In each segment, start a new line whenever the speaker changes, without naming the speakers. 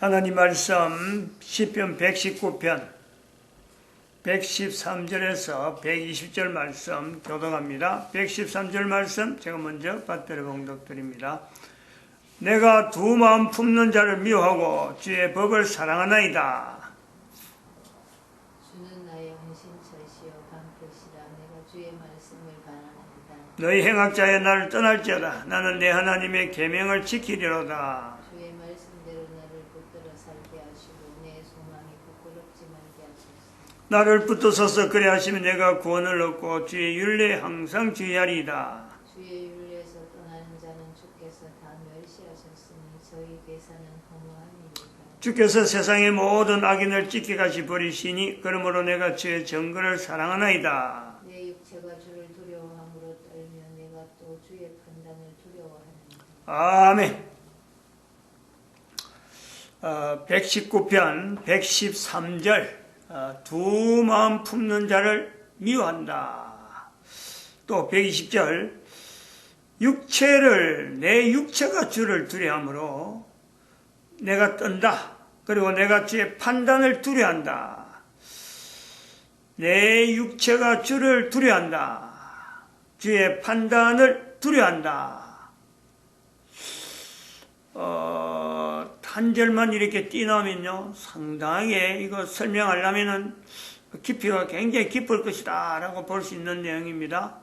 하나님 말씀 시편 119편 113절에서 120절 말씀 교독합니다. 113절 말씀 제가 먼저 받들어 봉독드립니다. 내가 두 마음 품는 자를 미워하고 주의 법을 사랑하나이다.
주는 나의 헌신처시요 방패시라 내가 주의 말씀을 바라나이다
너희 행악자의 나를 떠날지어다. 나는 내 하나님의 계명을 지키리로다.
주의 말씀대로 나를 붙들어 살게 하시고 내 소망이 부끄럽지 말게 하소서
나를 붙들어서 그래 하시면 내가 구원을 얻고 주의 윤례에 항상 주의하리이다.
주의 윤리에서 떠나는 자는 주께서 다 멸시하셨으니 저희 계산은 허무함이니까
주께서 세상의 모든 악인을 찢기같이 버리시니 그러므로 내가 주의 정거를 사랑하나이다.
내 육체가 주를 두려워함으로 떨며 내가 또 주의 판단을 두려워하느니라
아멘. 어, 119편 113절 어, 두 마음 품는 자를 미워한다. 또 120절 육체를 내 육체가 주를 두려함으로 내가 떤다. 그리고 내가 주의 판단을 두려한다. 내 육체가 주를 두려한다. 주의 판단을 두려한다. 어, 한 절만 이렇게 띄나면요, 상당하게 이거 설명하려면은 깊이가 굉장히 깊을 것이다. 라고 볼 수 있는 내용입니다.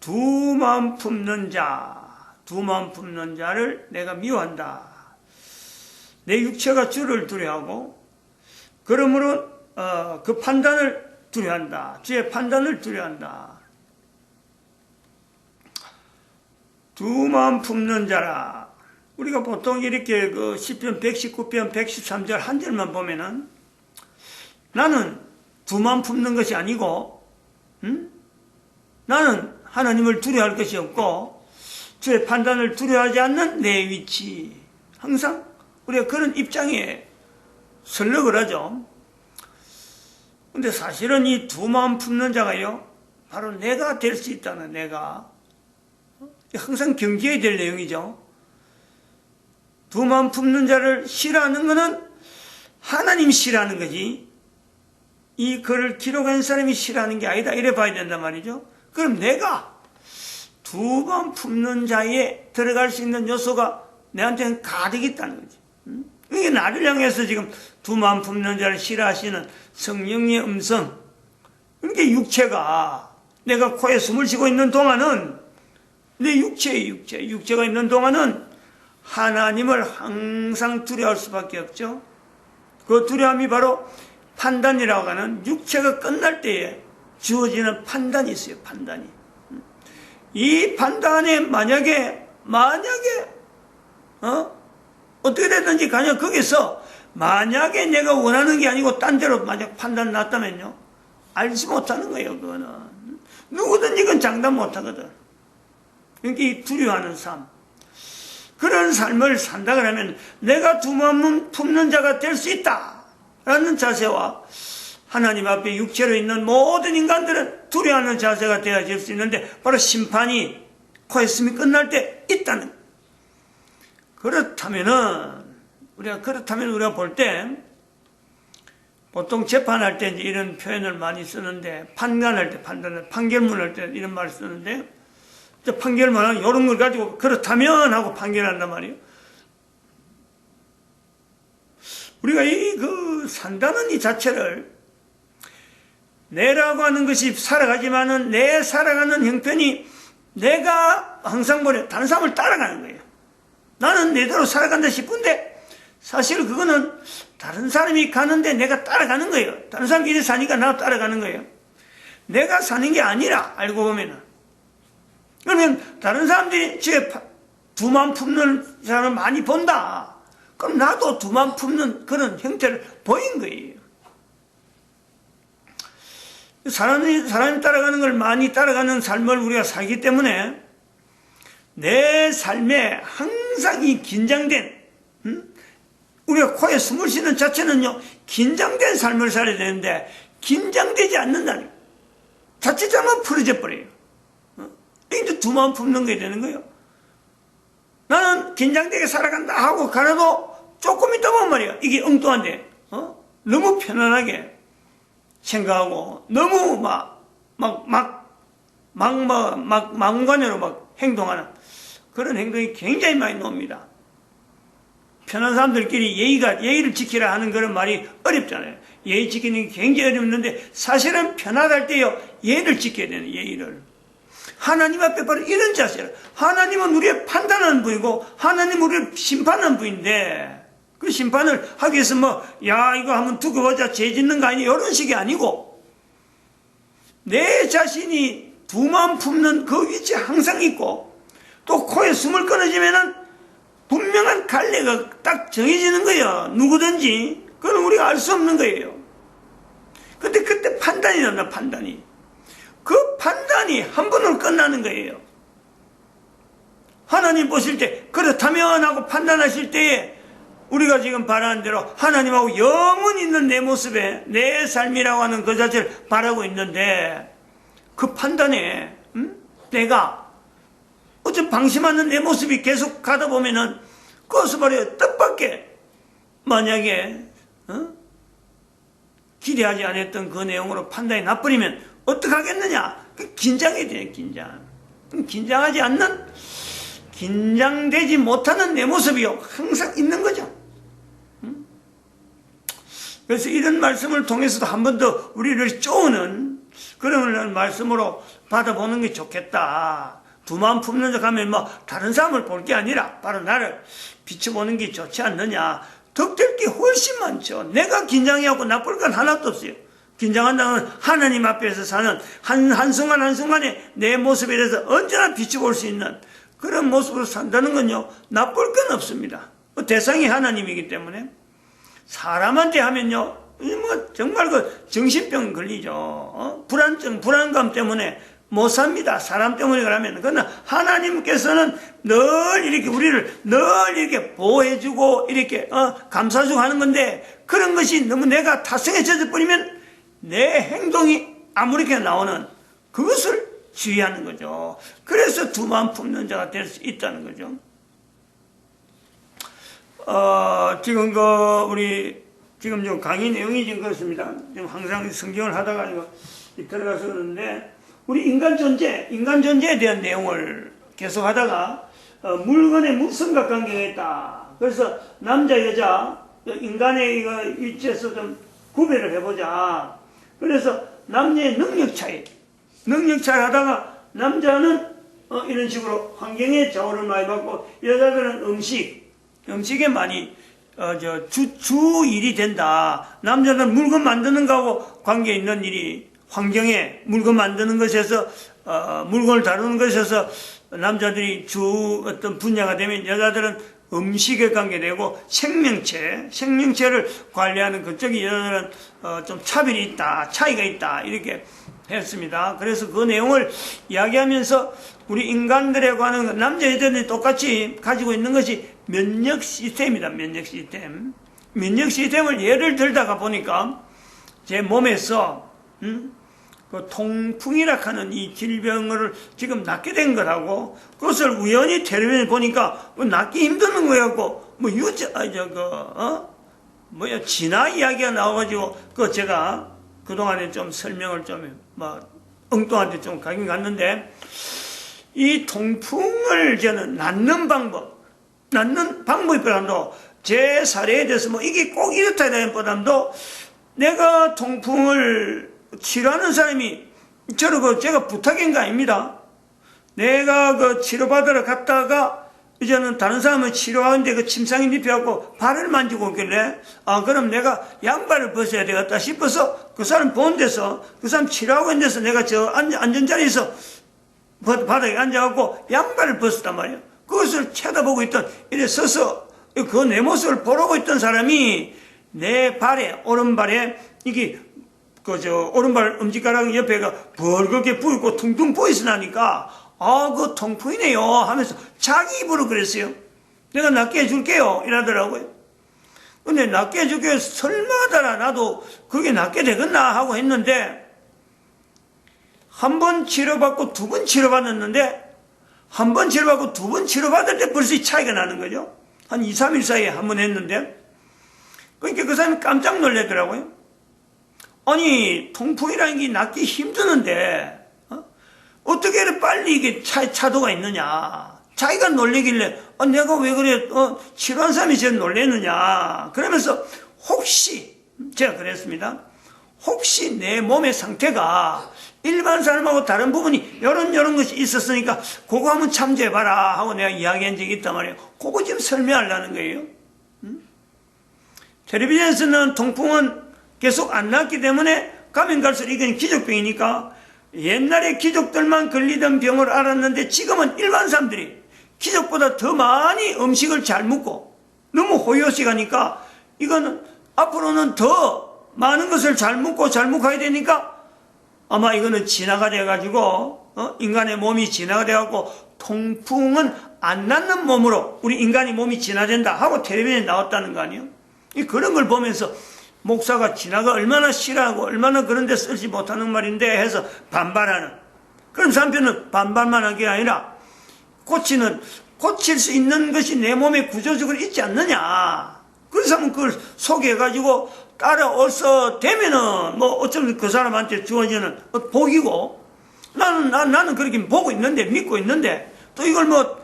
두 마음 품는 자, 두 마음 품는 자를 내가 미워한다. 내 육체가 주를 두려워하고, 그러므로, 어, 그 판단을 두려워한다. 주의 판단을 두려워한다. 두 마음 품는 자라. 우리가 보통 이렇게 그 10편, 119편, 113절 한 절만 보면은 나는 두 마음 품는 것이 아니고, 음? 나는 하나님을 두려워할 것이 없고, 주의 판단을 두려워하지 않는 내 위치. 항상 우리가 그런 입장에 설력을 하죠. 근데 사실은 이두 마음 품는 자가요, 바로 내가 될 수 있다는 내가. 항상 경계해야 될 내용이죠. 두 마음 품는 자를 싫어하는 것은 하나님이 싫어하는 거지. 이 글을 기록한 사람이 싫어하는 게 아니다. 이래 봐야 된단 말이죠. 그럼 내가 두 마음 품는 자에 들어갈 수 있는 요소가 내한테는 가득 있다는 거지. 응? 이게 나를 향해서 지금 두 마음 품는 자를 싫어하시는 성령의 음성. 그러니까 육체가 내가 코에 숨을 쉬고 있는 동안은 내 육체의 육체, 육체가 있는 동안은 하나님을 항상 두려워할 수밖에 없죠. 그 두려움이 바로 판단이라고 하는 육체가 끝날 때에 주어지는 판단이 있어요, 판단이. 이 판단에 만약에, 만약에, 어? 어떻게 됐든지 간에 거기서 만약에 내가 원하는 게 아니고 딴 데로 만약 판단 났다면요. 알지 못하는 거예요, 그거는. 누구든지 그건 장담 못 하거든. 그러니까 이 두려워하는 삶. 그런 삶을 산다 그러면 내가 두 마음 품는 자가 될 수 있다. 라는 자세와 하나님 앞에 육체로 있는 모든 인간들은 두려워하는 자세가 되어질 수 있는데 바로 심판이 코에 숨이 끝날 때 있다는 그렇다면은 우리가 그렇다면 우리가 볼 때 보통 재판할 때 이런 표현을 많이 쓰는데 판단할 때 판단을 판결문 할 때 이런 말을 쓰는데 판결문은 이런 걸 가지고 그렇다면 하고 판결한단 말이에요. 우리가 이 그 산다는 이 자체를 내라고 하는 것이 살아가지만은 내 살아가는 형편이 내가 항상 뭐래 다른 사람을 따라가는 거예요. 나는 내대로 살아간다 싶은데 사실 그거는 다른 사람이 가는데 내가 따라가는 거예요. 다른 이렇게 사니까 나도 따라가는 거예요. 내가 사는 게 아니라 알고 보면은 그러면 다른 사람들이 제두 마음 품는 사람을 많이 본다. 그럼 나도 두 마음 품는 그런 형태를 보인 거예요. 사람이, 사람이 따라가는 걸 많이 따라가는 삶을 우리가 살기 때문에 내 삶에 항상 이 긴장된, 음? 우리가 코에 숨을 쉬는 자체는요, 긴장된 삶을 살아야 되는데, 긴장되지 않는다는, 자칫 잘못 풀어져 버려요. 이제 두 마음 품는 게 되는 거예요. 나는 긴장되게 살아간다 하고 가라도 조금 있다 보면 말이야. 이게 엉뚱한데, 어? 너무 편안하게 생각하고, 너무 막, 막, 막, 막, 막, 막, 막무가내로 막 행동하는 그런 행동이 굉장히 많이 나옵니다. 편한 사람들끼리 예의가, 예의를 지키라 하는 그런 말이 어렵잖아요. 예의 지키는 게 굉장히 어렵는데, 사실은 편안할 때요, 예의를 지켜야 되는 예의를. 하나님 앞에 바로 이런 자세라. 하나님은 우리의 판단하는 분이고, 하나님은 우리를 심판하는 분인데, 그 심판을 하기 위해서 뭐, 야, 이거 한번 두고 보자, 죄 짓는 거 아니야. 이런 식이 아니고, 내 자신이 두 마음 품는 그 위치에 항상 있고, 또 코에 숨을 끊어지면은 분명한 갈래가 딱 정해지는 거예요. 누구든지. 그건 우리가 알 수 없는 거예요. 근데 그때 판단이 난다, 판단이. 그 판단이 한 번으로 끝나는 거예요. 하나님 보실 때, 그렇다면 하고 판단하실 때에 우리가 지금 바라는 대로 하나님하고 영원히 있는 내 모습에 내 삶이라고 하는 그 자체를 바라고 있는데 그 판단에 음? 내가 어떤 방심하는 내 모습이 계속 가다 보면은 그것을 말이야 뜻밖의 만약에 어? 기대하지 않았던 그 내용으로 판단이 나버리면 어떡하겠느냐 그 긴장이 돼 긴장 긴장하지 않는 긴장되지 못하는 내 모습이요 항상 있는 거죠 음? 그래서 이런 말씀을 통해서도 한 번 더 우리를 쪼는 그런 말씀으로 받아보는 게 좋겠다. 두 마음 품는 척 하면 뭐 다른 사람을 볼 게 아니라 바로 나를 비춰보는 게 좋지 않느냐. 덕될 게 훨씬 많죠. 내가 긴장해하고 나쁠 건 하나도 없어요. 긴장한다는 하나님 앞에서 사는 한, 한순간 한순간에 내 모습에 대해서 언제나 비춰볼 수 있는 그런 모습으로 산다는 건요, 나쁠 건 없습니다. 뭐 대상이 하나님이기 때문에. 사람한테 하면요, 뭐 정말 그 정신병 걸리죠. 어? 불안증, 불안감 때문에 못 삽니다. 사람 때문에 그러면. 그러나 하나님께서는 늘 이렇게 우리를 늘 이렇게 보호해주고 이렇게 어, 감싸주고 하는 건데 그런 것이 너무 내가 타성에 젖어 버리면 내 행동이 아무렇게 나오는 그것을 주의하는 거죠. 그래서 두 마음 품는 자가 될 수 있다는 거죠. 어, 지금 그 우리 지금 요 강의 내용이 지금 그렇습니다. 지금 항상 성경을 하다가 들어가서 그러는데 우리 인간 존재, 인간 존재에 대한 내용을 계속 하다가 어, 물건의 무성각 관계가 있다. 그래서 남자 여자 인간의 이거 위치에서 좀 구별을 해보자. 그래서 남녀의 능력 차이, 능력 차이 하다가 남자는 어, 이런 식으로 환경의 좌우를 많이 받고 여자들은 음식, 음식에 많이 어, 저, 주, 주 일이 된다. 남자는 물건 만드는 거하고 관계 있는 일이 환경에 물건 만드는 것에서, 어, 물건을 다루는 것에서 남자들이 주 어떤 분야가 되면 여자들은 음식에 관계되고 생명체, 생명체를 관리하는 그쪽이 여자들은 어, 좀 차별이 있다, 차이가 있다, 이렇게 했습니다. 그래서 그 내용을 이야기하면서 우리 인간들에 관한 남자 여자들이 똑같이 가지고 있는 것이 면역 시스템이다. 면역 시스템. 면역 시스템을 예를 들다가 보니까 제 몸에서 음? 그 통풍이라 하는 이 질병을 지금 낫게 된 거라고 그것을 우연히 텔레비전에 보니까 뭐 낫기 힘드는 거였고 뭐 유저 아저그 어? 뭐야 진화 이야기가 나와가지고 그 제가 그 동안에 좀 설명을 좀뭐 엉뚱한데 좀 가긴 갔는데 이 통풍을 저는 낫는 방법 낫는 방법이 보다도 제 사례에 대해서 뭐 이게 꼭 이렇다 보다도 내가 통풍을 치료하는 사람이 저러고 제가 부탁인 거 아닙니다. 내가 그 치료받으러 갔다가 이제는 다른 사람을 치료하는데 그 침상에 눕혀갖고 발을 만지고 오길래 아 그럼 내가 양발을 벗어야 되겠다 싶어서 그 사람 보는 데서 그 사람 치료하고 있는 데서 내가 저 앉은 자리에서 바닥에 앉아갖고 양발을 벗었단 말이에요. 그것을 쳐다보고 있던 이래 서서 그 내 모습을 보고 있던 사람이 내 발에 오른발에 이게 그저 오른발 엄지가락 옆에가 벌겋게 부있고 퉁퉁 부있어 나니까 아 그 통풍이네요 하면서 자기 입으로 그랬어요. 내가 낫게 해줄게요 이러더라고요. 근데 낫게 해줄게요 설마더라 나도 그게 낫게 되겠나 하고 했는데 한 번 치료받고 두 번 치료받았는데 한 번 치료받고 두 번 치료받을 때 벌써 이 차이가 나는 거죠. 한 2, 3일 사이에 한 번 했는데 그러니까 그 사람이 깜짝 놀라더라고요. 아니, 통풍이라는 게 낫기 힘드는데, 어? 떻게 이렇게 빨리 이게 차, 차도가 있느냐. 자기가 놀래길래, 어, 내가 왜 그래, 어, 치료한 사람이 제일 놀랬느냐. 그러면서, 혹시, 제가 그랬습니다. 혹시 내 몸의 상태가 일반 사람하고 다른 부분이 이런 이런 것이 있었으니까 그거 한번 참조해봐라 하고 내가 이야기한 적이 있단 말이에요. 그거 지금 설명하려는 거예요. 음? 텔레비전에서는 통풍은 계속 안 났기 때문에 가면 갈수록 이건 기족병이니까 옛날에 기족들만 걸리던 병을 알았는데 지금은 일반 사람들이 기족보다 더 많이 음식을 잘 먹고 너무 호요식하니까 이거는 앞으로는 더 많은 것을 잘 먹고 잘 먹어야 되니까 아마 이거는 진화가 돼가지고 어? 인간의 몸이 진화가 돼갖고 통풍은 안 낫는 몸으로 우리 인간의 몸이 진화된다 하고 텔레비전에 나왔다는 거 아니에요? 이 그런 걸 보면서 목사가 진화가 얼마나 싫어하고 얼마나 그런데 쓰지 못하는 말인데 해서 반발하는. 그런 사람들은 반발만 한 게 아니라 고치는 고칠 수 있는 것이 내 몸에 구조적으로 있지 않느냐. 그래서 그걸 소개해가지고 따라와서 되면은 뭐 어쩌면 그 사람한테 주어지는 복이고 나는 나, 나는 그렇게 보고 있는데 믿고 있는데 또 이걸 뭐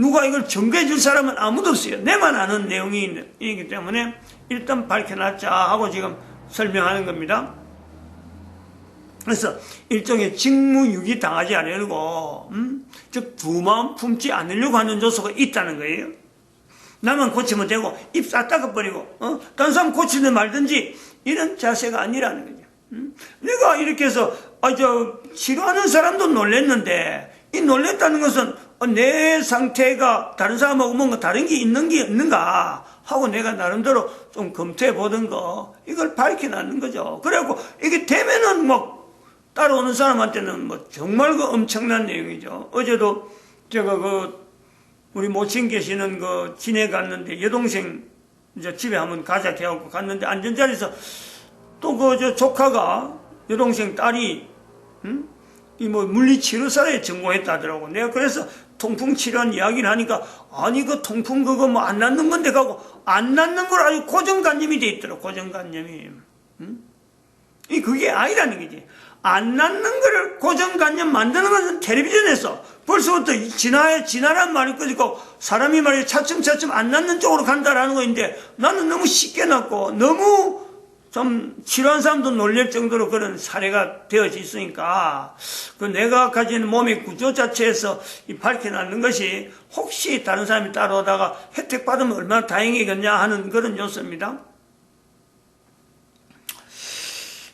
누가 이걸 전개해 줄 사람은 아무도 없어요. 내만 아는 내용이기 때문에 일단 밝혀놨자 하고 지금 설명하는 겁니다. 그래서 일종의 직무유기 당하지 않으려고 음? 즉두 마음 품지 않으려고 하는 요소가 있다는 거예요. 나만 고치면 되고 입 싹 닦아버리고 어? 다른 사람 고치든 말든지 이런 자세가 아니라는 거죠. 음? 내가 이렇게 해서 아, 저 치료하는 사람도 놀랬는데 이 놀랬다는 것은 어, 내 상태가 다른 사람하고 뭔가 다른 게 있는 게 없는가 하고 내가 나름대로 좀 검토해 보던 거 이걸 밝혀놨는 거죠. 그래갖고 이게 되면은 뭐 따라오는 사람한테는 뭐 정말 그 엄청난 내용이죠. 어제도 제가 그 우리 모친 계시는 그 진해 갔는데 여동생 이제 집에 한번 가자 해갖고 갔는데 앉은 자리에서 또 그 저 조카가 여동생 딸이 음? 이뭐 물리치료사에 전공했다 하더라고. 내가 그래서 통풍 치료한 이야기를 하니까 아니 그 통풍 그거 뭐 안 낫는 건데 가고 안 낫는 걸 아주 고정관념이 돼 있더라고. 고정관념이. 음? 이 그게 아니라는 거지. 안 낫는 거를 고정관념 만드는 것은 텔레비전에서 벌써부터 진화에 진화란 말이 꺼지고 사람이 말이야 차츰차츰 안 낫는 쪽으로 간다라는 거인데 나는 너무 쉽게 낫고 너무 좀 치료한 사람도 놀랄 정도로 그런 사례가 되어져 있으니까 그 내가 가진 몸의 구조 자체에서 이 밝혀놨는 것이 혹시 다른 사람이 따라오다가 혜택 받으면 얼마나 다행이겠냐 하는 그런 요소입니다.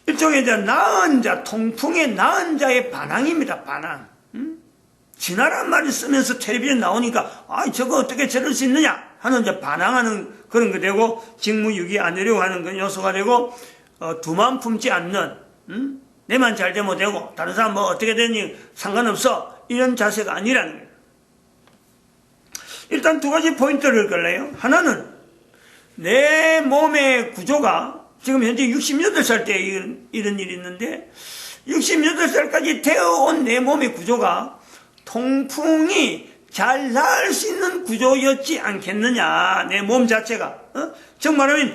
일종의 이제 나은 자, 통풍의 나은 자의 반항입니다. 반항. 음? 진화란 말을 쓰면서 텔레비전 나오니까 아 저거 어떻게 저럴 수 있느냐 하는 이제 반항하는 그런 거 되고 직무유기 안으려고 하는 그 요소가 되고 어, 두만 품지 않는 음? 내만 잘 되면 되고 다른 사람 뭐 어떻게 되니 상관없어 이런 자세가 아니라는 거예요. 일단 두 가지 포인트를 걸래요. 하나는 내 몸의 구조가 지금 현재 68살 때 이런, 이런 일이 있는데 68살까지 되어온 내 몸의 구조가 통풍이 잘 나을 수 있는 구조였지 않겠느냐 내 몸 자체가 어? 즉 말하면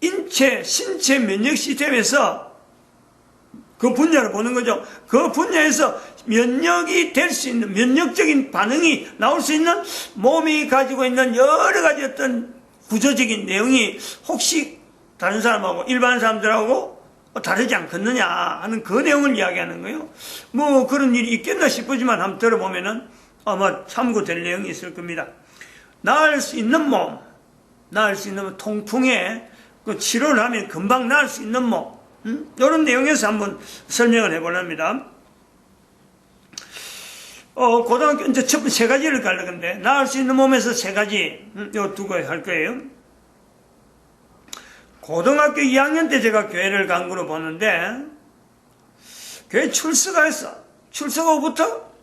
인체 신체 면역 시스템에서 그 분야를 보는 거죠. 그 분야에서 면역이 될 수 있는 면역적인 반응이 나올 수 있는 몸이 가지고 있는 여러 가지 어떤 구조적인 내용이 혹시 다른 사람하고 일반 사람들하고 다르지 않겠느냐 하는 그 내용을 이야기하는 거예요. 뭐 그런 일이 있겠나 싶지만 한번 들어보면은 아마 참고될 내용이 있을 겁니다. 나을 수 있는 몸, 나을 수 있는 몸, 통풍에 그 치료를 하면 금방 나을 수 있는 몸, 음? 이런 내용에서 한번 설명을 해보랍니다. 어, 고등학교 이제 첫 번째 세 가지를 가려 건데 나을 수 있는 몸에서 세 가지 음, 요두 가지 할 거예요. 고등학교 2학년 때 제가 교회를 간 거로 보는데 교회 출석가 했어. 출석 후부터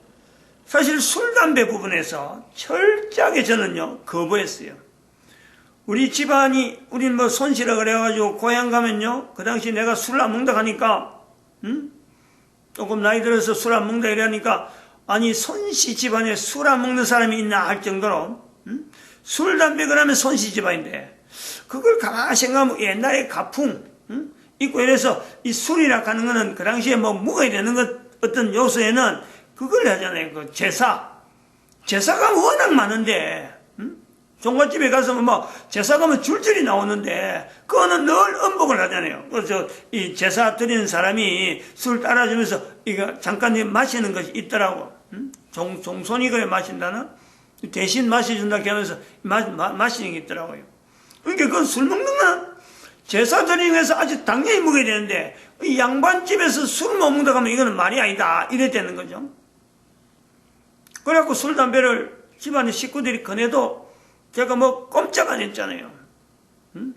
사실 술, 담배 부분에서 철저하게 저는요, 거부했어요. 우리 집안이, 우린 뭐 손실을 그래가지고 고향 가면요, 그 당시 내가 술 안 먹다 하니까, 음? 조금 나이 들어서 술 안 먹다 이러니까, 아니, 손씨 집안에 술 안 먹는 사람이 있나 할 정도로, 음? 술, 담배 그러면 손씨 집안인데, 그걸 가만히 생각하면 옛날에 가풍, 응? 있고 이래서 이 술이라 하는 거는 그 당시에 뭐 먹어야 되는 것, 어떤 요소에는 그걸 하잖아요. 그 제사. 제사가 워낙 많은데, 응? 종갓집에 가서 뭐 제사 가면 줄줄이 나오는데 그거는 늘 음복을 하잖아요. 그래서 이 제사 드리는 사람이 술 따라주면서 이거 잠깐 마시는 것이 있더라고. 응? 종, 종손이 그래 마신다는 대신 마셔준다 하면서 마, 마, 마시는 게 있더라고요. 그러니까 그건 술 먹는 건 제사 드리면서 아주 당연히 먹어야 되는데 이 양반집에서 술 못 먹다 가면 이거는 말이 아니다 이래 되는 거죠. 그래갖고 술 담배를 집안의 식구들이 꺼내도 제가 뭐 꼼짝 안 했잖아요. 응?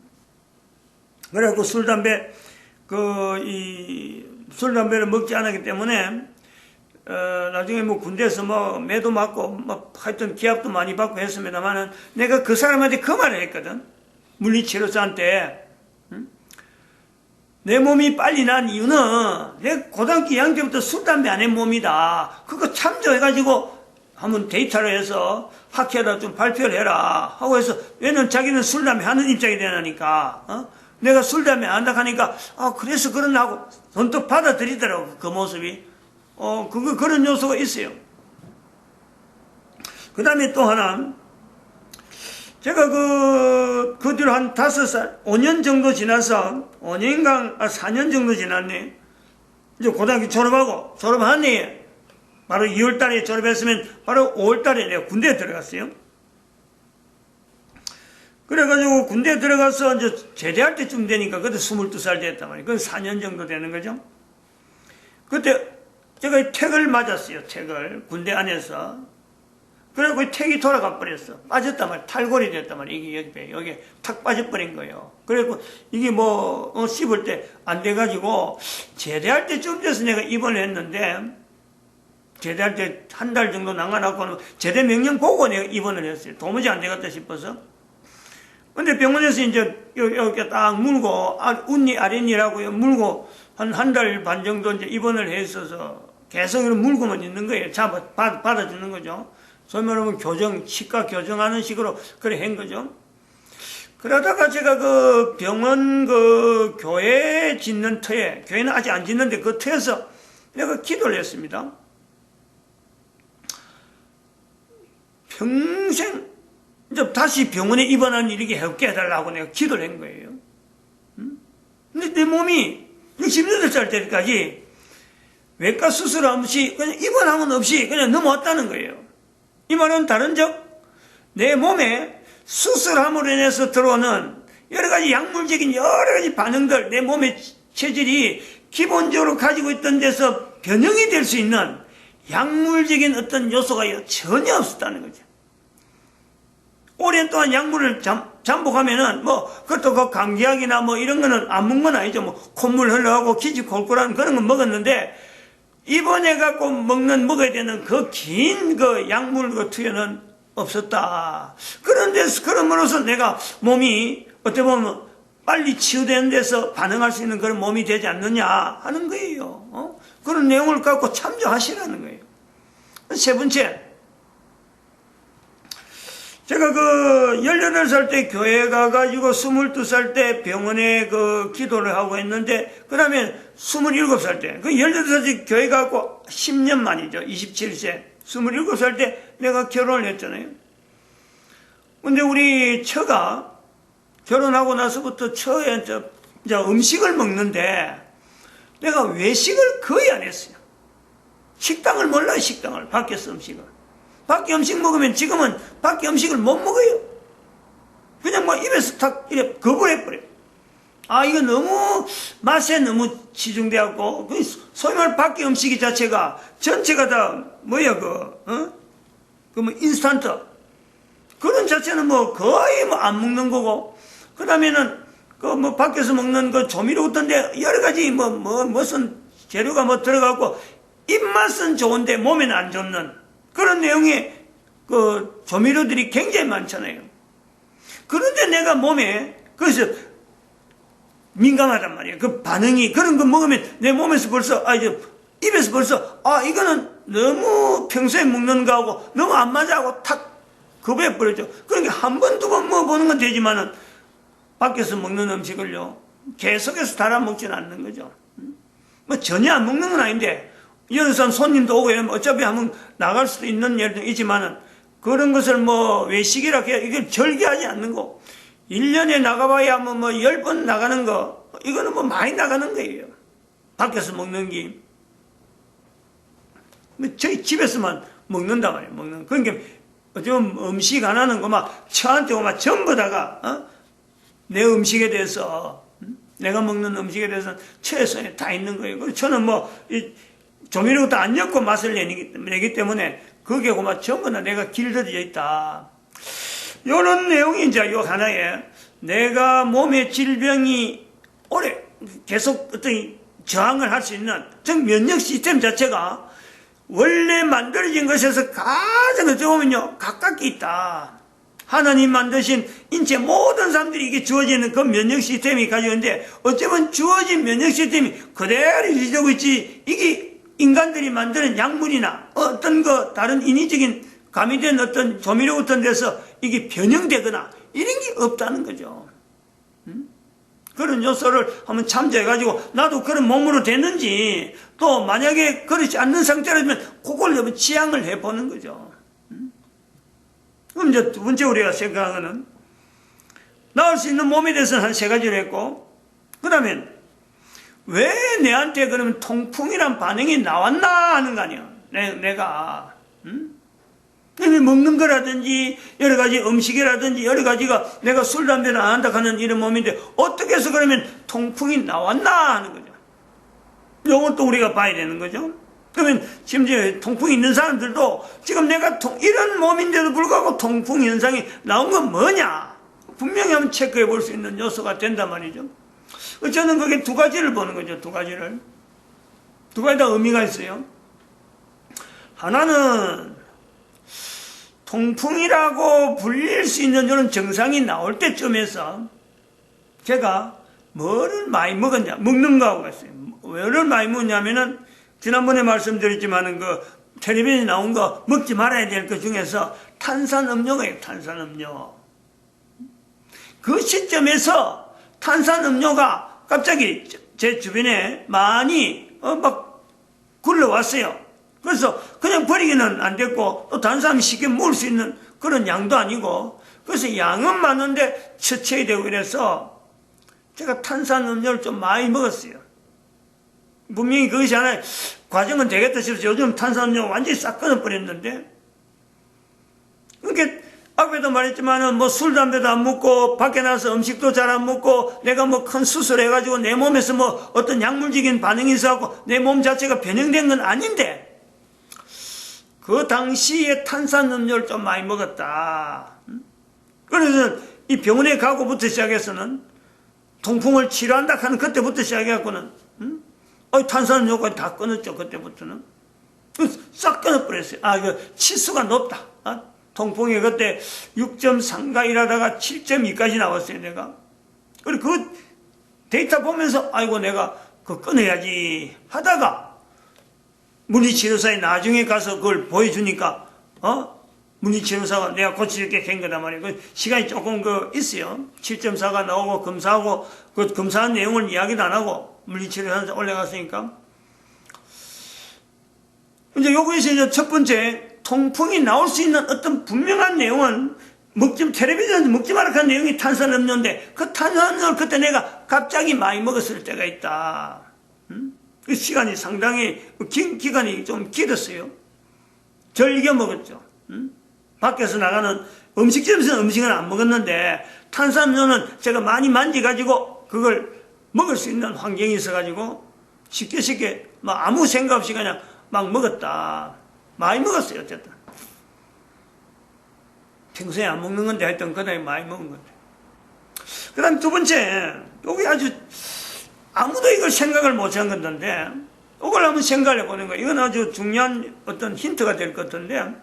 그래갖고 술 담배 그 이 술 담배를 먹지 않았기 때문에 어, 나중에 뭐 군대에서 뭐 매도 맞고 뭐 하여튼 기합도 많이 받고 했습니다만은 내가 그 사람한테 그 말을 했거든. 물리치료사한테 응? 내 몸이 빨리 난 이유는 내 고등학교 2학년 때부터 술 담배 안 한 몸이다. 그거 참조해가지고 한번 데이터를 해서 학회에다 좀 발표를 해라 하고 해서 왜냐면 자기는 술 담배 하는 입장이 되니까 어? 내가 술 담배 안 한다 하니까 아 그래서 그러나 하고 선뜻 받아들이더라고 그 모습이 어 그거 그런 요소가 있어요 그 다음에 또 하나 제가 그, 그 뒤로 한 다섯 살, 5년 정도 지나서, 5년간, 아, 4년 정도 지났네. 이제 고등학교 졸업하고, 졸업하니, 바로 2월 달에 졸업했으면, 바로 5월 달에 내가 군대에 들어갔어요. 그래가지고 군대에 들어가서 이제 제대할 때쯤 되니까, 그때 22살 됐단 말이에요. 그건 4년 정도 되는 거죠. 그때 제가 택을 맞았어요, 택을. 군대 안에서. 그래갖고 이 택이 돌아가 버렸어. 빠졌단 말이야. 탈골이 됐단 말이야. 이게 여기, 배, 여기 탁 빠져버린 거예요. 그래갖고 이게 뭐, 어, 씹을 때 안 돼가지고, 제대할 때쯤 돼서 내가 입원을 했는데, 제대할 때 한 달 정도 나가놨고는 제대 명령 보고 내가 입원을 했어요. 도무지 안 되겠다 싶어서. 근데 병원에서 이제 이렇게 딱 물고, 아, 운니 아랫니라고 물고, 한 한 달 반 정도 이제 입원을 했어서 계속 이렇게 물고만 있는 거예요. 잡아, 받, 받아주는 거죠. 소위 말하면 교정, 치과 교정하는 식으로 그래 한 거죠. 그러다가 제가 그 병원 그 교회 짓는 터에, 교회는 아직 안 짓는데 그 터에서 내가 기도를 했습니다. 평생 이제 다시 병원에 입원하는 일이게 해롭게 해달라고 내가 기도를 한 거예요. 음? 근데 내 몸이 68살 때까지 외과 수술 없이 그냥 입원함은 없이 그냥 넘어왔다는 거예요. 이 말은 다른 적, 내 몸에 수술함으로 인해서 들어오는 여러 가지 약물적인 여러 가지 반응들, 내 몸의 체질이 기본적으로 가지고 있던 데서 변형이 될 수 있는 약물적인 어떤 요소가 전혀 없었다는 거죠. 오랜 동안 약물을 잠, 잠복하면은 뭐 그것도 그 감기약이나 뭐 이런 거는 안 먹는 건 아니죠. 뭐 콧물 흘러가고 기지 골골한 그런 건 먹었는데 입원해 갖고 먹는 먹어야 되는 그긴그 약물 그 투여는 없었다. 그런데 그럼으로써 내가 몸이 어떻게 보면 빨리 치유되는 데서 반응할 수 있는 그런 몸이 되지 않느냐 하는 거예요. 어? 그런 내용을 갖고 참조하시라는 거예요. 세 번째, 제가 그 18살 때 교회 가가지고 22살 때 병원에 그 기도를 하고 했는데, 그 다음에 27살 때, 그 18살 때 교회 가고 10년 만이죠. 27세. 27살 때 내가 결혼을 했잖아요. 근데 우리 처가 결혼하고 나서부터 처에 이제 음식을 먹는데 내가 외식을 거의 안 했어요. 식당을 몰라요, 식당을. 밖에서 음식을. 밖에 음식 먹으면 지금은 밖에 음식을 못 먹어요. 그냥 뭐 입에서 탁 이래 거부해버려. 아, 이거 너무 맛에 너무 치중되었고, 그 소위 말 밖에 음식이 자체가 전체가 다 뭐야, 그, 어? 그 뭐 인스턴트. 그런 자체는 뭐 거의 뭐 안 먹는 거고, 그 다음에는 그 뭐 밖에서 먹는 그 조미료 같은데 여러 가지 뭐, 뭐, 무슨 재료가 뭐 들어가고, 입맛은 좋은데 몸에는 안 좋는 그런 내용의 그 조미료들이 굉장히 많잖아요. 그런데 내가 몸에 그래서 민감하단 말이에요. 그 반응이 그런 거 먹으면 내 몸에서 벌써 아 이제 입에서 벌써 아 이거는 너무 평소에 먹는 거하고 너무 안 맞아하고 탁 거부해 버렸죠. 그러니까 한 번 두 번 먹어보는 건 되지만은 밖에서 먹는 음식을요 계속해서 달아 먹지는 않는 거죠. 음? 뭐 전혀 안 먹는 건 아닌데 여러 사람 손님도 오고 이러면 어차피 한번 나갈 수도 있는 일도 있지만은 그런 것을 뭐 외식이라 해야 이걸 절개하지 않는 거. 1년에 나가봐야 뭐, 뭐, 10번 나가는 거. 이거는 뭐 많이 나가는 거예요. 밖에서 먹는 게. 뭐 저희 집에서만 먹는단 말이에요. 먹는. 거. 그러니까 좀 음식 안 하는 거 막 저한테 오면 전부 다가, 어? 내 음식에 대해서, 음? 내가 먹는 음식에 대해서 최선에 다 있는 거예요. 저는 뭐, 이 조미료도 안 넣고 맛을 내기, 내기 때문에 그게 그만 전부 다 내가 길들여져 있다. 요런 내용이 이제 요 하나에 내가 몸의 질병이 오래 계속 어떤 저항을 할 수 있는 즉 면역 시스템 자체가 원래 만들어진 것에서 가장 어떻게 보면요 가깝게 있다. 하나님 만드신 인체 모든 사람들이 이게 주어지는 그 면역 시스템이 가지고 있는데 어쩌면 주어진 면역 시스템이 그대로 유지되고 있지 이게 인간들이 만드는 약물이나 어떤 거 다른 인위적인 가미된 어떤 조미료 같은 데서 이게 변형되거나 이런 게 없다는 거죠. 음? 그런 요소를 한번 참조해가지고 나도 그런 몸으로 됐는지 또 만약에 그렇지 않는 상태라면 그걸 한번 지향을 해보는 거죠. 음? 그럼 이제 우리가 생각하는 나을 수 있는 몸에 대해서는 한 세 가지를 했고 그 다음에 왜 내한테 그러면 통풍이란 반응이 나왔나 하는 거 아니야. 내, 내가. 음? 먹는 거라든지 여러 가지 음식이라든지 여러 가지가 내가 술 담배를 안 한다 하는 이런 몸인데 어떻게 해서 그러면 통풍이 나왔나 하는 거죠. 이것도 우리가 봐야 되는 거죠. 그러면 이제 통풍이 있는 사람들도 지금 내가 통, 이런 몸인데도 불구하고 통풍 현상이 나온 건 뭐냐? 분명히 한번 체크해 볼 수 있는 요소가 된단 말이죠. 저는 그게 두 가지를 보는 거죠. 두 가지를. 두 가지 다 의미가 있어요. 하나는 통풍이라고 불릴 수 있는 이런 증상이 나올 때쯤에서 제가 뭐를 많이 먹었냐, 먹는 거하고 했어요. 뭐를 많이 먹냐면은 지난번에 말씀드렸지만은 그 텔레비전에 나온 거 먹지 말아야 될 것 중에서 탄산음료가 탄산음료. 그 시점에서 탄산음료가 갑자기 제 주변에 많이 어, 막 굴러왔어요. 그래서 그냥 버리기는 안 됐고 또 사람이 쉽게 먹을 수 있는 그런 양도 아니고 그래서 양은 많은데 처치해야 되고 이래서 제가 탄산음료를 좀 많이 먹었어요. 분명히 그것이 하나의 과정은 되겠다 싶어서 요즘 탄산음료 완전히 싹 끊어버렸는데 그러니까 앞에도 말했지만은 뭐 술, 담배도 안 먹고 밖에 나서 음식도 잘 안 먹고 내가 뭐 큰 수술해가지고 내 몸에서 뭐 어떤 약물적인 반응이 있어갖고 내 몸 자체가 변형된 건 아닌데 그 당시에 탄산음료를 좀 많이 먹었다. 그래서 이 병원에 가고부터 시작해서는 통풍을 치료한다 하는 그때부터 시작해갖고는 어, 탄산음료까지 다 끊었죠 그때부터는 싹 끊어버렸어요. 아, 그 치수가 높다. 어? 통풍이 그때 6.3가 일하다가 7.2까지 나왔어요, 내가. 그리고 그 데이터 보면서, 아이고, 내가 그 끊어야지 하다가, 물리치료사에 나중에 가서 그걸 보여주니까, 어? 물리치료사가 내가 고치게 된 거단 말이에요. 그 시간이 조금 그 있어요. 7.4가 나오고 검사하고, 그 검사한 내용을 이야기도 안 하고, 물리치료사한테 올라갔으니까. 이제 여기서 이제 첫 번째, 통풍이 나올 수 있는 어떤 분명한 내용은 먹지 텔레비전에서 먹지 말라 는 내용이 탄산음료인데 그 탄산음료를 그때 내가 갑자기 많이 먹었을 때가 있다. 음? 그 시간이 상당히 긴 기간이 좀 길었어요. 즐겨 먹었죠. 음? 밖에서 나가는 음식점에서 음식은 안 먹었는데 탄산음료는 제가 많이 만져가지고 그걸 먹을 수 있는 환경이 있어가지고 쉽게 쉽게 막 아무 생각 없이 그냥 막 먹었다. 많이 먹었어요, 어쨌든. 평소에 안 먹는 건데 하여튼 그다음에 많이 먹은 건데. 그 다음 두 번째, 여기 아주 아무도 이걸 생각을 못 한 건데, 이걸 한번 생각을 해보는 거예요. 이건 아주 중요한 어떤 힌트가 될 것 같은데,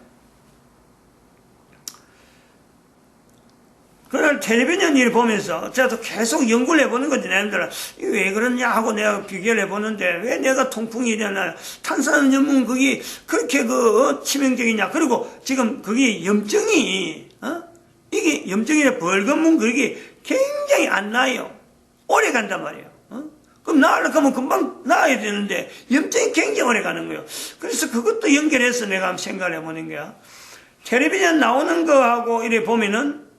그날 텔레비전 일 보면서 또 계속 연구를 해보는 거지. 내들은 왜 그러냐 하고 내가 비교를 해보는데 왜 내가 통풍이 일어나 탄산음료는 그게 그렇게 그 어, 치명적이냐. 그리고 지금 그게 염증이 어? 이게 염증이라 벌건문 그게 굉장히 안 나아요. 오래 간단 말이에요. 어? 그럼 나으려고 하면 금방 나아야 되는데 염증이 굉장히 오래 가는 거예요. 그래서 그것도 연결해서 내가 한번 생각을 해보는 거야. 텔레비전 나오는 거하고 이래 보면은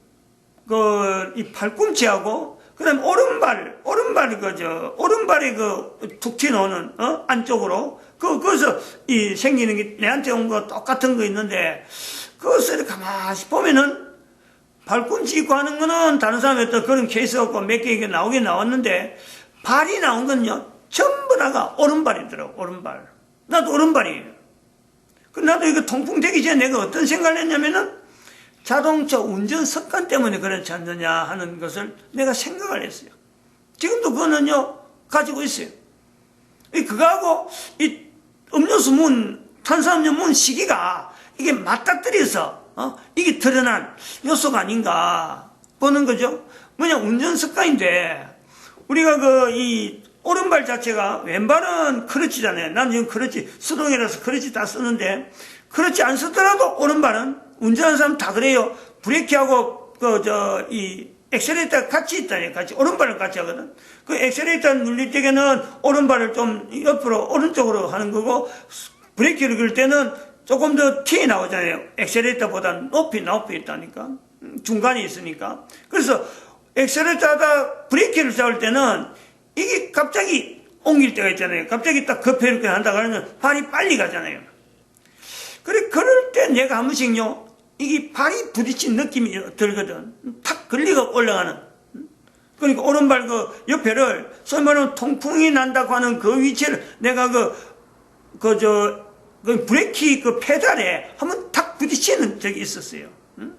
그 이 팔꿈치하고 그 다음 오른발 오른발 그저 오른발에 그툭 튀어나오는 어? 안쪽으로. 그 거기서 이 생기는 게 내한테 온 거 똑같은 거 있는데 그것을 가만히 보면은 발꿈치 있고 하는 거는 다른 사람이 또 그런 케이스 없고 몇개 이게 나오긴 나왔는데 발이 나온 건요 전부 다가 오른발이더라고 오른발. 나도 오른발이에요. 그 나도 이거 통풍 되기 전에 내가 어떤 생각을 했냐면은 자동차 운전 습관 때문에 그렇지 않느냐 하는 것을 내가 생각을 했어요. 지금도 그거는요, 가지고 있어요. 이 그거하고 이 음료수 문, 탄산음료 문 시기가 이게 맞닥뜨려서, 어? 이게 드러난 요소가 아닌가 보는 거죠. 뭐냐, 운전 습관인데, 우리가 그, 이, 오른발 자체가 왼발은 크러치잖아요. 난 지금 크러치, 수동이라서 크러치 다 쓰는데, 그렇지 안 쓰더라도 오른발은 운전하는 사람 다 그래요. 브레이크하고 그 저 이 엑셀레이터 같이 있다니 같이 오른발을 같이 하거든. 그 엑셀레이터 눌릴 때에는 오른발을 좀 옆으로 오른쪽으로 하는 거고 브레이크를 걸 때는 조금 더 튀어 나오잖아요. 엑셀레이터보다 높이 높이 있다니까 음, 중간에 있으니까. 그래서 엑셀레이터 하다 브레이크를 잡을 때는 이게 갑자기 옮길 때가 있잖아요. 갑자기 딱 급해 이렇게 한다 그러면 발이 빨리 가잖아요. 그래, 그럴 때 내가 한 번씩요, 이게 발이 부딪힌 느낌이 들거든. 탁 걸리가 올라가는. 그러니까 오른발 그 옆에를, 말하면 통풍이 난다고 하는 그 위치를 내가 그, 그, 저, 그 브레이크 그 페달에 한번 탁 부딪히는 적이 있었어요. 응?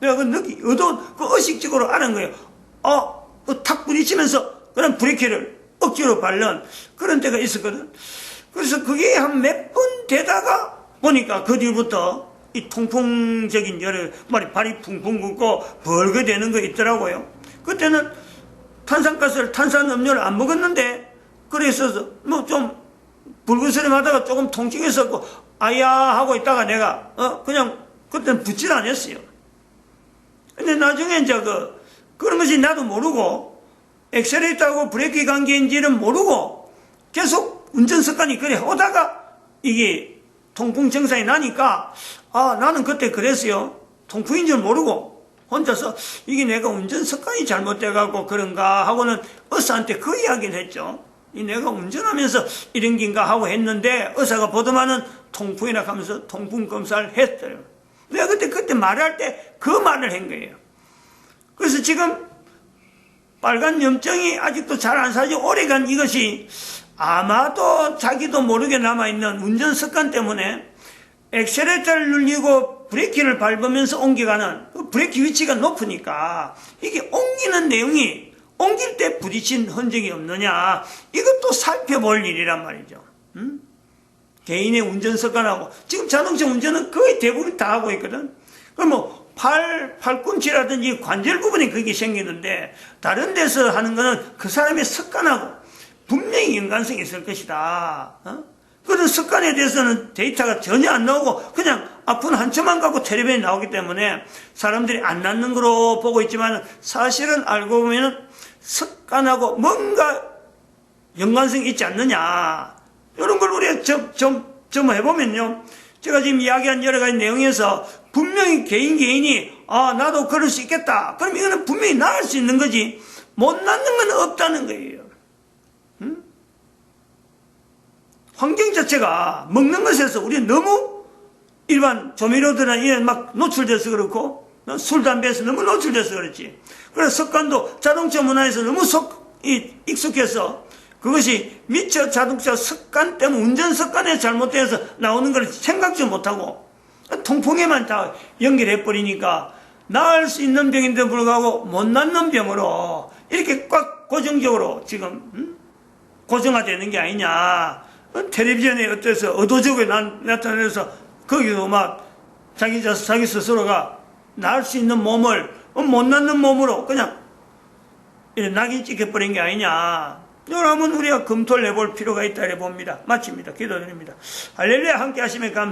내가 그 느끼, 의도, 그 의식적으로 아는 거예요. 어, 그탁 부딪히면서 그런 브레이크를 억지로 밟는 그런 때가 있었거든. 그래서 그게 한 몇 번 되다가 보니까 그 뒤부터 이 통풍적인 열을 말이 발이 풍풍 붓고 벌게 되는 거 있더라고요. 그때는 탄산가스를 탄산음료를 안 먹었는데 그래서 뭐좀 붉은스름하다가 조금 통증했었고 아야 하고 있다가 내가 어 그냥 그때는 붙질 않았어요. 근데 나중에 이제 그 그런 것이 나도 모르고 엑셀레이터하고 브레이크 관계인지는 모르고 계속 운전 습관이 그래 오다가 이게 통풍 증상이 나니까 아 나는 그때 그랬어요. 통풍인 줄 모르고 혼자서 이게 내가 운전 습관이 잘못돼 갖고 그런가 하고는 의사한테 그 이야기를 했죠. 이 내가 운전하면서 이런 긴가 하고 했는데 의사가 보더만은 통풍이라 하면서 통풍 검사를 했어요. 내가 그때 그때 말할 때 그 말을 한 거예요. 그래서 지금 빨간 염증이 아직도 잘 안 사지 오래간 이것이 아마도 자기도 모르게 남아있는 운전 습관 때문에 엑셀레이터를 눌리고 브레이크를 밟으면서 옮겨가는 그 브레이크 위치가 높으니까 이게 옮기는 내용이 옮길 때 부딪힌 흔적이 없느냐 이것도 살펴볼 일이란 말이죠. 음? 개인의 운전 습관하고 지금 자동차 운전은 거의 대부분 다 하고 있거든. 그럼 뭐 팔, 팔꿈치라든지 관절 부분에 그게 생기는데 다른 데서 하는 거는 그 사람의 습관하고 분명히 연관성이 있을 것이다. 어? 그런 습관에 대해서는 데이터가 전혀 안 나오고 그냥 아픈 한쳐만 갖고 텔레비전에 나오기 때문에 사람들이 안 낫는 거로 보고 있지만 사실은 알고 보면 습관하고 뭔가 연관성이 있지 않느냐. 이런 걸 우리가 좀, 좀, 좀 해보면요. 제가 지금 이야기한 여러 가지 내용에서 분명히 개인 개인이 아, 나도 그럴 수 있겠다. 그럼 이거는 분명히 나을 수 있는 거지. 못 낫는 건 없다는 거예요. 환경 자체가 먹는 것에서 우리 너무 일반 조미료들이나 이런 막 노출돼서 그렇고 술, 담배에서 너무 노출돼서 그렇지. 그래서 습관도 자동차 문화에서 너무 속, 이, 익숙해서 그것이 미처 자동차 습관 때문에 운전 습관에 잘못돼서 나오는 걸 생각지 못하고 통풍에만 다 연결해 버리니까 나을 수 있는 병인데 불구하고 못 낫는 병으로 이렇게 꽉 고정적으로 지금 음? 고정화되는 게 아니냐. 텔레비전에 어때서 의도적으로 난, 나타내서 거기도 막 자기 자 자기 스스로가 나을 수 있는 몸을 못 낳는 몸으로 그냥 낙인 찍혀버린 게 아니냐. 여러분 우리가 검토를 해볼 필요가 있다 해 봅니다. 마칩니다. 기도드립니다. 할렐루야 함께 하시면 감사합니다.